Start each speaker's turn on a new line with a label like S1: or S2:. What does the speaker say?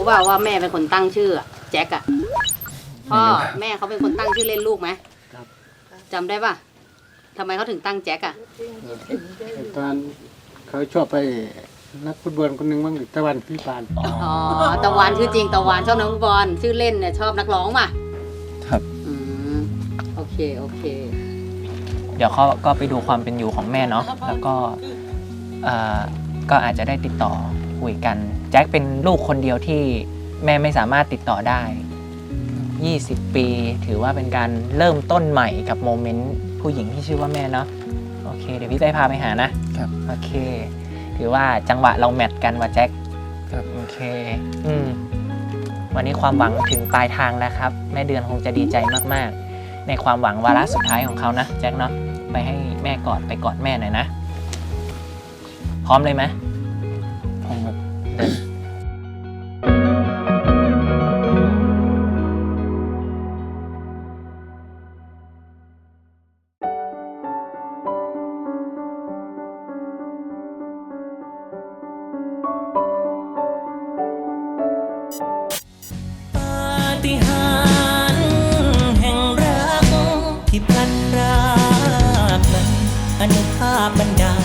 S1: รู้เปล่าว่าแม่เป็นคนตั้งชื่ออะแจ็คอะพ่อแม่เขาเป็นคนตั้งชื่อเล่นลูกไหม
S2: ครับ
S1: จำได้ป่ะทำไมเขาถึงตั้งแจ็คอะ
S2: ตอนเขาชอบไปนักฟุตบอลคนหนึ่งบ้างตะวันพิปาน
S3: อ๋อ
S1: อ๋อตะวันชื่อจริงตะวันชอบนักฟุตบอลชื่อเล่นเนี่ยชอบนักร้องป่ะ
S3: ครับ
S1: อืมโอเคโอเค
S3: เดี๋ยวเขาก็ไปดูความเป็นอยู่ของแม่เนาะแล้วก็เอ่อก็อาจจะได้ติดต่อ คุยกัน แจ็คเป็นลูกคนเดียวที่แม่ไม่สามารถติดต่อได้ 20 ปี ถือว่าเป็นการเริ่มต้นใหม่กับโมเมนต์ผู้หญิงที่ชื่อว่าแม่เนาะโอเค เดี๋ยวพี่ได้พาไปหานะ
S4: ครับ
S3: โอเค ถือว่าจังหวะเราแมทกันว่ะแจ็ค
S4: ครับ
S3: โอเค อืม วันนี้ความหวังถึงปลายทางแล้วครับ แม่เดือนคงจะดีใจมากๆ ในความหวังวาระสุดท้ายของเขานะแจ็คเนาะไปให้แม่กอดไปกอดแม่หน่อยนะ พร้อมเลยไหม
S4: ผม
S5: ภาพบันดา